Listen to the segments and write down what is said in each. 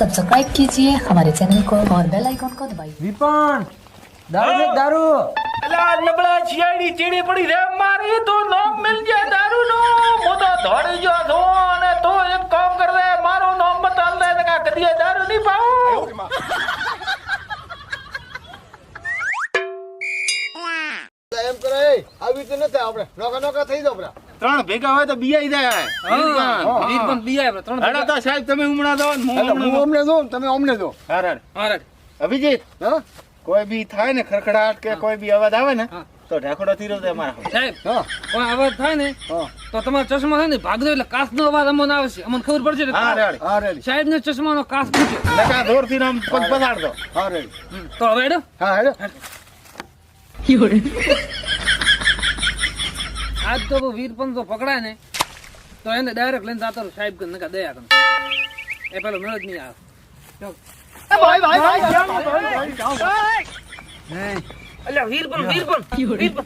Subscribe कीजिए हमारे channel को और बेल आइकॉन को दबाइए વિપણ દારૂ છે દારૂ અલા નબળા શિયાળી ચીડી પડી રે મારી તો નામ મિલ જાય દારૂ નો હું તો દોડી ગયો છું અને તો એક કામ કર દે મારું નામ બતાલ દે ને કા કદી દારૂ નહીં પાઉં એમ કરે એ, આવી રીતે ન થાય આપણે નોકા નોકા થઈ જાવ આપણે ત્રણ ભેગા હોય તો બીઆઈ જાય. પણ બીયા ત્રણ ભેગા. તો સાહેબ તમે હમણાં દો ને હું અમને દઉં તમે અમને દો. દઉં. હાર, હાર. અરે અભિજીત કોઈ બી થાય ને ખરખડાટ કે કોઈ બી અવાજ આવે ને તો ઢાંકડો તીરો દે મારા સાહેબ હા. કોઈ અવાજ થાય ને હા. તો તમારા ચશ્મા થાય ને ભાગદો એટલે કાચનો અવાજ અમને આવે છે અમને ખબર પડશે હા સાહેબ ને ચશ્માનો કાસ ફૂટ્યો નકા દોરથી આમ પગ પસાડ દો. હા રેડ. તો હવે હેડો. હા હેડો. આજ તો વીર તો પકડાય ને તો એને ડાયરેક્ટ લઈને જાતો સાહેબ કે નકા દયા કરે એ પેલો મેળ જ નહીં આવે ચાલ. અલ્યા વીર પણ વીર પણ વીર પણ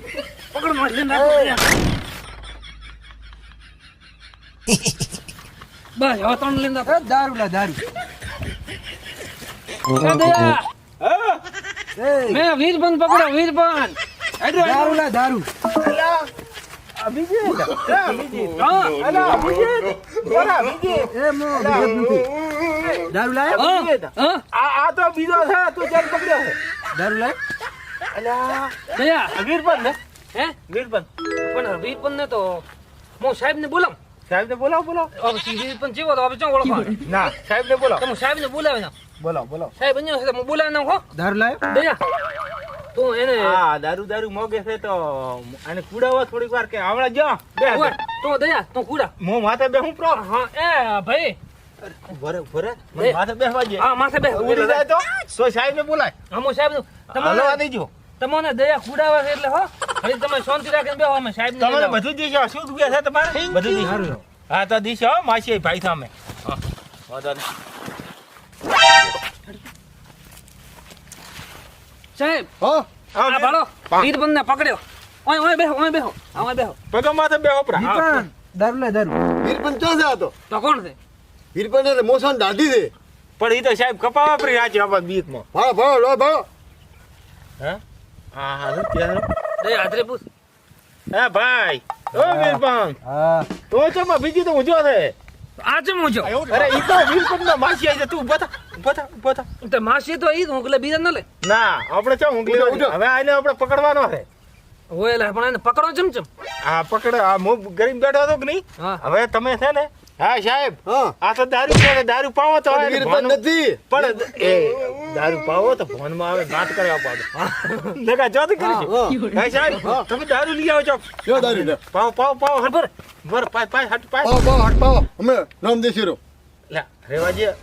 પકડ માર લઈને જાતો બસ હવે ત્રણ લઈને દારૂ લા દારૂ એ દયા મેં આ તો બીજો છે તું ચાલ પકડ્યો છે દારૂ વીરપન વીરપન પણ વીર ને તો હું સાહેબ બોલાવ સાહેબ બોલાવ બોલાવો હવે વીર પણ જેવો તો ચો ઓળખવાનો ના સાહેબ ને બોલાવો તમે સાહેબ ને બોલાવે બોલાવો સાહેબ અહીંયા છે હું બોલાવે ના હો દારૂ લાય? દયા તું એને હા દારૂ દારૂ મોગે છે તો અને કુડાવો થોડીક વાર કે આવડા જો બે તું દયા તું કુડા. મો માથે બે હું પ્રો. હા એ ભાઈ. ભરે ભરે મને માથે બેસવા દે. હા માથે બે ઉડી જાય તો? સો સાહેબ ને બોલાય. હમો સાહેબ તમે હલવા તમારે દેજો તમને દયા કુડાવા છે એટલે હો. હવે તમે શાંતિ રાખીને બેહો અમે સાહેબ તમારે બધું દીશો. શું દુખ્યા છે તમારે? બધું દીશો. હા તો દીશો હો, માસી ભાઈ સામે. હા. વાંધો નહીં. સાહેબ હો? આ ભાડો વીર બંને પકડ્યો. ઓય ઓય બેહો ઓય બેહો ઓય બેહો. પગો માથે બે હોપરા હા. દારૂ વીરપન છે આ તો? તો કોણ છે? વીરપન એટલે મોસાન દાઢી છે. પણ તો સાહેબ કપા વાપરી રાજી આવા ભાળો ભાળો લો ભાળો હા? હા હા કહે હાજરે પૂછ. હે ભાઈ. ઓ વીરપંગ હા. તો ચમા બીજી તો ઊંચો છે. આ ચમ હું છો અરે ઈ તો વીરપંગ ના માસી આવી છે તું થા ઊભા થા ઊભા થા. તે માસી તો ઈ જ બીજા ન લે. ના આપણે ચા ઊંઘલી ઉઠો, વાળી. ઉઠો. હવે આને આપણે પકડવાનો છે. ઓય પણ પકડો ચમ ચમ. આ પકડ. આ મો ગરીબ બેઠો હતો કે નહીં? હવે તમે છે ને? હા સાહેબ. આ તો દારૂ પીવે, દારૂ પાવો તો પણ એને નથી. પણ એ દારૂ પાવો તો ફોનમાં આવે વાત કરવા પાડો. લગા જો તો કરી હા હા. સાહેબ તમે દારૂ લઈ આવો છો લ્યો દારૂ પાવો પાવો પાવો. હટ ભર. પાય પાય હટ પાય. પાવો પાવો હટ પાવો. અમે રામ દેશીરો લે રેવાજી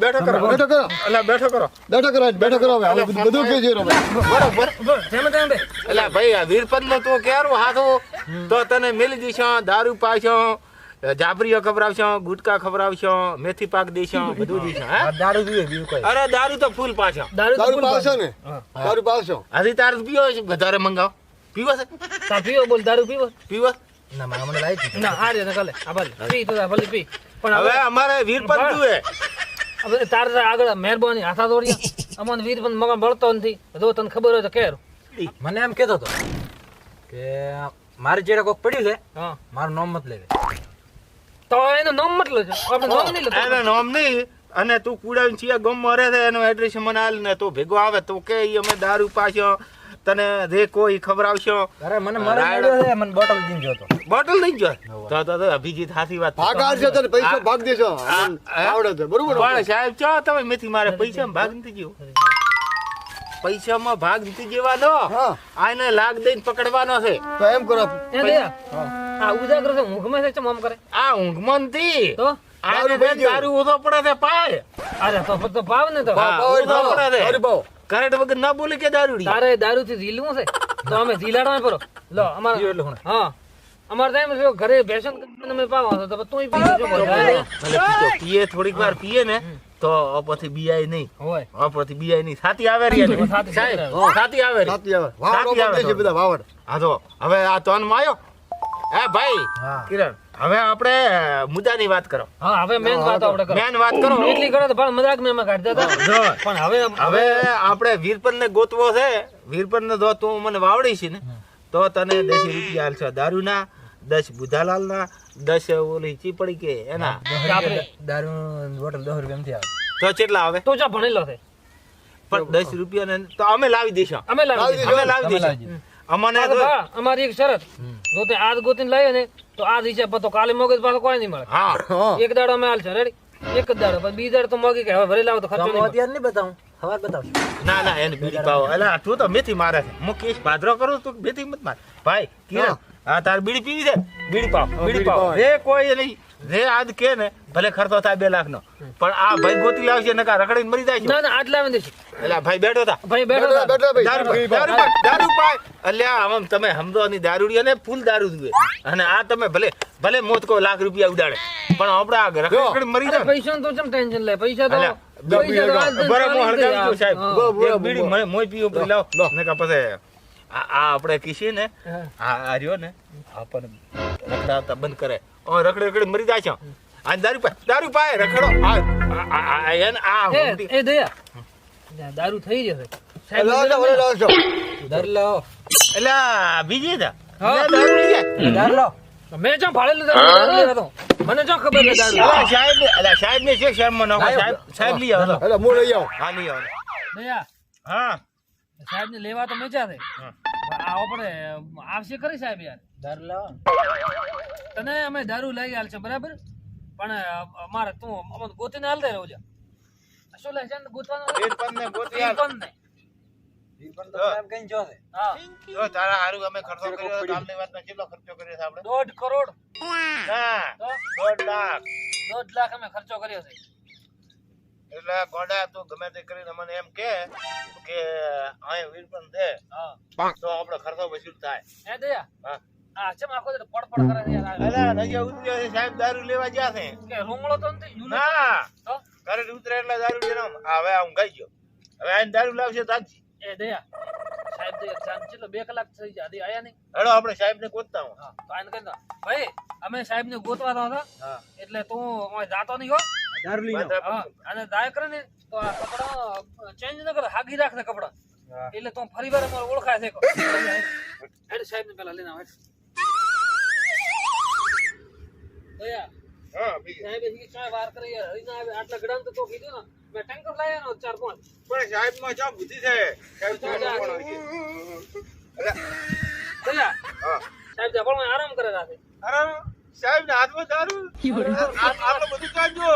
બેઠો કરો. બેઠો કરો. અલા બેઠો કરો. બેઠો કરો બેઠો કરો હવે. હવે બધું કે છે બરોબર. જેમ તેમ બે ભાઈ વીરપદ નો તું કેરું હાથો? તો તને મેલી દીશો દારૂ પાશો જાબરીઓ ખબરાવશો ગુટકા ખબરાવશો મેથી પાક દેશો બધું દીશો હે? દારૂ પીવે અરે દારૂ તો ફૂલ પાછો. દારૂ પાવશો ને? દારૂ પાછો હજી તાર પીવો વધારે મંગાવો. પીવો છે? પીવો બોલ દારૂ પીવો. પીવો? ના મારા મને લાઈ ના આ રે કાલે આ ભલે. પી તો જા, ભલે પી. પણ હવે અમારે વીરપદ જુએ. હવે તાર આગળ મહેરબાની હાથા દોડ્યા અમને વીર પણ મગન બળતો નથી. જો તને ખબર હોય તો કેર. મને એમ કેતો હતો કે મારે જેડે કોક પડ્યું છે હા. મારું નામ મત લેવે તો એનું નામ મતલો લેજો. આપણે નામ નહીં લેતો. એનું નામ નહીં. અને તું કુડાવીને છીએ ગમ મરે છે એનું એડ્રેસ મને આલ ને તું ભેગો આવે તો કે અમે દારૂ પાછો તને જે કોઈ ખવડાવશો અરે મને મરે મળ્યો છે મને બોટલ દીન જોતો બોટલ નહીં જો? તો તો તો અભિજીત હાથી વાત ભાગ આવશે તને પૈસા ભાગ દેજો. આવડે છે બરોબર પણ સાહેબ ચો તમે મેથી મારે પૈસા ભાગ નથી જેવો પૈસામાં ભાગ નથી જવાનો આને લાગ દઈને પકડવાનો છે. તો એમ કરો આ ઉજાગર છે ઊંઘમાં છે ચમ કરે? આ ઊંઘમાં નથી. તો? આને દારૂ ગયો. ઓછો પડે છે પાય. અરે તો તો ભાવ ને તો. ભાવ ઉધો પડે છે. કરંટ વગર ના બોલે કે દારૂ તારે દારૂ થી ઝીલવું છે? તો અમે ઝીલાડવા પરો લો અમારે એટલે હું હા. અમારે ટાઈમ છે ઘરે ભેસન તમે પાવા તો તું પી લેજો બધા. પીએ થોડીક વાર પીએ ને તો પછી બીઆઈ નહીં. હોય. આ પછી બીઆઈ નહીં. સાથી આવે રહી સાહેબ આવે. સાથી આવે. સાથી આવે વાવડો તો. બધા વાવડ. હા તો હવે આ તનમાં આવ્યો. હે ભાઈ કિરણ હવે આપણે મુદ્દાની વાત કરો. હા હવે મેન વાત આપણે કરો. મેન વાત કરો. એટલી કરો તો પણ મજાક મેં કાઢતા હતા. પણ હવે હવે આપણે વીરપનને ગોતવો છે. વીરપનને જો તું મને વાવડી છે ને. તો તને દસ રૂપિયા આલશો દારૂના દસ બુધાલાલ ના દસ ઓલી ચીપડી કે એના. દારૂ બોટલ દસ રૂપિયા થી આવે. તો કેટલા આવે? તું જા ભણેલો છે. પણ દસ રૂપિયા ને તો અમે લાવી દઈશું. અમે લાવી દઈશું. અમે લાવી દઈશું. અમને અમારી એક શરત. જો તે આજ ગોતીને લાવીએ ને તો આજ હિસાબ તો કાલે મોગે પાછો કોઈ નહીં મળે. એક દાડો અમે હાલ છે રેડી એક જ દાડો પણ બીજી દાડો તો મોગી કે હવે ભરી લાવો તો ખર્ચો અત્યારે નહીં બતાવું. હવાર બતાવશું. ના ના એને બીડી પાવો. એટલે તું તો મેથી મારે છે. હું કેસ ભાદરો કરું તું મેથી મત માર. ભાઈ કિરણ હા તાર બીડી પીવી છે? બીડી પાવ બીડી પાવ. એ કોઈ નહીં રે આજ કે ને ભલે ખર્ચો થાય બે લાખ નો પણ આ ભાઈ ગોતી લાવશે ને કા રખડીને મરી જાય ના ના આટલા લાવી દઈશું એટલે ભાઈ બેઠો તા. ભાઈ બેઠો બેઠો બેઠો ભાઈ દારૂ પાય, દારૂ પાય, દારૂ પાય. અલ્યા આમ તમે સમજો ની દારૂડિયા ને ફૂલ દારૂ જુએ. અને આ તમે ભલે ભલે મોત કો લાખ રૂપિયા ઉડાડે પણ આપણે આ રખડી મરી જાય પૈસા તો ચમ ટેન્શન લે? પૈસા તો તો આપણે કીશી ને આ આ રહ્યો ને આપણને રખડાવતા બંધ કરે. ઓ રખડે રખડે મરી જાય છે. આ દારૂ પાય દારૂ પાય રખડો. આ આ- આ આ એ, દયા. દારૂ થઈ રહ્યો છે. લો લો લો મને છો. દારૂ લાવો. એટલે આ બીજી દા હા. દારૂ લઈ જાય દારૂ લાવો. મેં જો ભાડેલું દારૂ લેતો. મને જો ખબર છે દારૂ સાહેબ અલા સાહેબ ને છે શહેરમાં નાખો સાહેબ સાહેબ લઈ આવો. લો. એટલે હું લઈ આવો. હા લઈ આવો. દયા. હા. સાહેબ ને લેવા તો મજા છે. હા. આ આપણે આવશે ખરી સાહેબ યાર. દર લાવો તને અમે દારૂ લઈ આલ છે બરાબર? પણ અમારે તું અમને ગોતીને હાલ દે રોજ. શું લે છે ને ગોતવાનું ગોતી વીરપન તો સાહેબ કઈ જો છે. હા. જો તારા હારું અમે ખર્ચો કર્યો કામની વાતનો કેટલો ખર્ચો કર્યો છે આપણે? દોઢ કરોડ. ના તો? લાખ. દોઢ લાખ અમે ખર્ચો કર્યો છે. એટલે ગોડા તું ગમે તે કરીને મને એમ કે કે અહીંયા વીરપન છે હા. તો આપણે ખર્ચો વસૂલ થાય. હે દયા. હા. આ ચમ આખો દિવસ પડપડ કરે છે અલા રજા ઉતર્યો છે સાહેબ દારૂ લેવા ગયા છે. કે રૂમળો તો નથી ના. તો? ઘરે ઉતરે એટલે દારૂ લેવાનો હા હવે હું ગઈ ગયો. હવે આઈને દારૂ લાવશે તો એ દયા. સાહેબ તો યાર ચાંદ બે કલાક થઈ ગયા. હજી આયા નહીં. હેડો આપણે સાહેબ ને ગોતતા હું હા તો આને કહી ભાઈ અમે સાહેબ ને ગોતવાના હતા. એટલે તું ઓય જાતો નહીં હો. દારૂ લઈ અને દાય કરે ને તો આ કપડા ચેન્જ ન કરે હાગી રાખને કપડા. એટલે તું ફરી વાર અમારે ઓળખાય છે હેડ સાહેબ ને પેલા લઈને આવ દયા. હા. સાહેબ એ ચાય વાર કરી યાર આટલા ગડામ તો તો કીધું ને. મેં ટેન્કર લાવ્યા નો ચાર પાંચ પણ સાહેબમાં ચા બુદ્ધિ છે? સાહેબ. દયા. હા. સાહેબ ત્યાં આરામ કરે રાતે અરે સાહેબ ને હાથમાં દારૂ? આ- આટલું બધું કાઢજો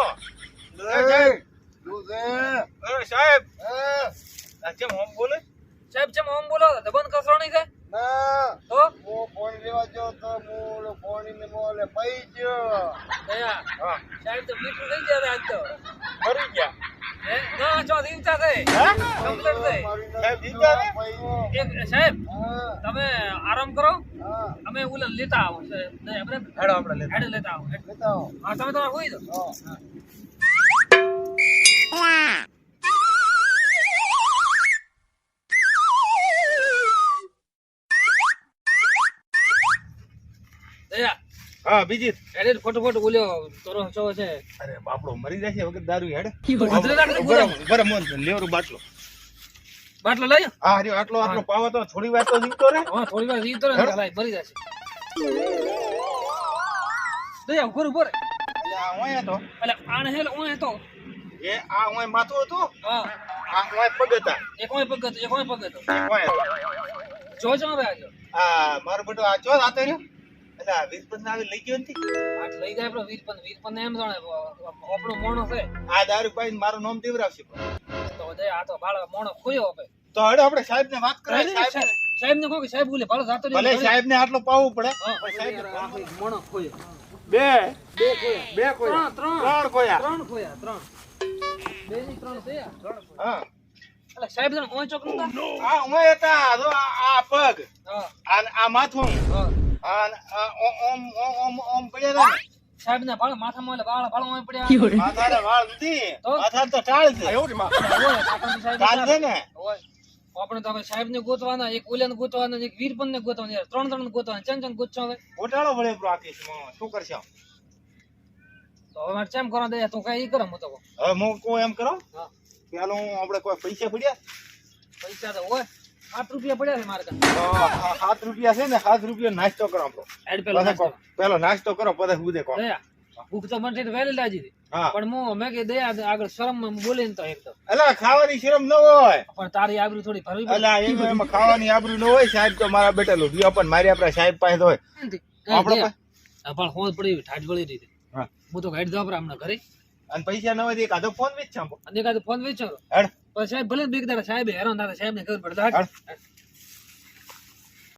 સાહેબ સાહેબ. હા? આ કેમ બોલે સાહેબ જેમ હોમ બોલો દબન કસરો નહીં થાય ના. તો? હું ફોન લેવા ગયો તો ફોન ને મોલે પઈ ગયો. હા. સાહેબ તો મીઠું થઈ જાય આજ તો. મરી ગયા. ના ચો કમ્પ્લીટ સાહેબ એક સાહેબ તમે આરામ કરો. હા. અમે ઓલા લેતા આવો હેડો આપણે લે હેડે લેતા આવો લેતા આવો. હા તમે તમારે હા. દયા હા બીજી. હેડે ફટોફટ ફોટો બોલ્યો તોરો છો છે. અરે બાપડો મરી જશે વગર દારૂ હેડે. બરાબર લેવરો બાટલો. બાટલો લઈ. આ હર્યો આટલો આટલો પાવો તો થોડી વાર તો જીવતો રે. હા થોડી વાર ઈ તો ને લાઈ જશે. દયા ઉપર ઉપર. એટલે આ ઓય હતો. એટલે આને હેલ ઓય તો એ આ ઓય માથું હતું? હા. આ ઓય પગ હતા. એક ઓય પગ હતો એક ઓય પગ હતો. ઓય. જો જો આ મારું બેટો આ ચો રાતે રહ્યો? એટલે આ આવી લઈ ગયો નથી? આટ લઈ જાય આપણો વીરપન વીરપન એમ જાણે આપણો મોણો છે. આ દારૂ પાઈને મારું નામ દેવરાવશે તો દયા આ તો બાળ મોણો ખોયો હવે. તો હડો આપણે સાહેબ ને વાત કરાય સાહેબ સાહેબ ને કહો કે સાહેબ બોલે ભાડો જાતો ભલે સાહેબ ને આટલો પાવવું પડે. પણ સાહેબ મોણો ખોયો. બે બે ખોયા ત્રણ ત્રણ. ત્રણ કોયા ત્રણ ખોયા ત્રણ. બે ની ત્રણ થયા હા. એટલે સાહેબ જણ ઓય ચોક નતા હા ઓય હતા જો આ પગ. આ માથું. હા. ઓમ ઓમ ઓમ ઓમ પડ્યા સાહેબ ના. પડ્યા. વાળ નથી. માથા તો ટાળ છે. કાકાજી ટાળ છે ને. ઓય આપણે તો હવે સાહેબ ને ગોતવાના એક ગોતવાના એક વીરપન ને ગોતવાના ત્રણ ત્રણ ગોતવાના. ચંદ ચંદ ગોતશો હવે? ગોટાળો ભલે બ્રો આખી શું કરશે? તો હવે મારે ચેમ કરવા દે તો કઈ ઈ કરે હું તો. હવે હું કહું એમ કરો? હા. પેલો આપણે કોઈ પૈસા પડ્યા? પૈસા તો હોય. આઠ રૂપિયા પડ્યા છે મારે સાત રૂપિયા છે ને સાત રૂપિયા નાસ્તો કરો આપણો. પેલો નાસ્તો. કરો પછી હું દે ભૂખ તો મને વહેલી લાગી પણ હું મેં કે દયા આગળ શરમ તો અલા ખાવાની શરમ ન હોય. પણ તારી આબરૂ થોડી ભરવી અલા એમાં એમાં ખાવાની આબરૂ ન હોય સાહેબ તો મારા બેટા લોભિયો પણ મારી આપણા સાહેબ પાસે હોય. આપણે પણ હોજ પડી ઠાઠ રીતે હા. તો ગાઈડ દો હમણાં ઘરે. અને પૈસા ન હોય તો એક ફોન વેચ છે આમ. અને એકાદ ફોન વેચો. હેડ. પણ સાહેબ ભલે બીક દાડા સાહેબ હેરાન થતા સાહેબ ને ખબર પડે હાલ. હાટ.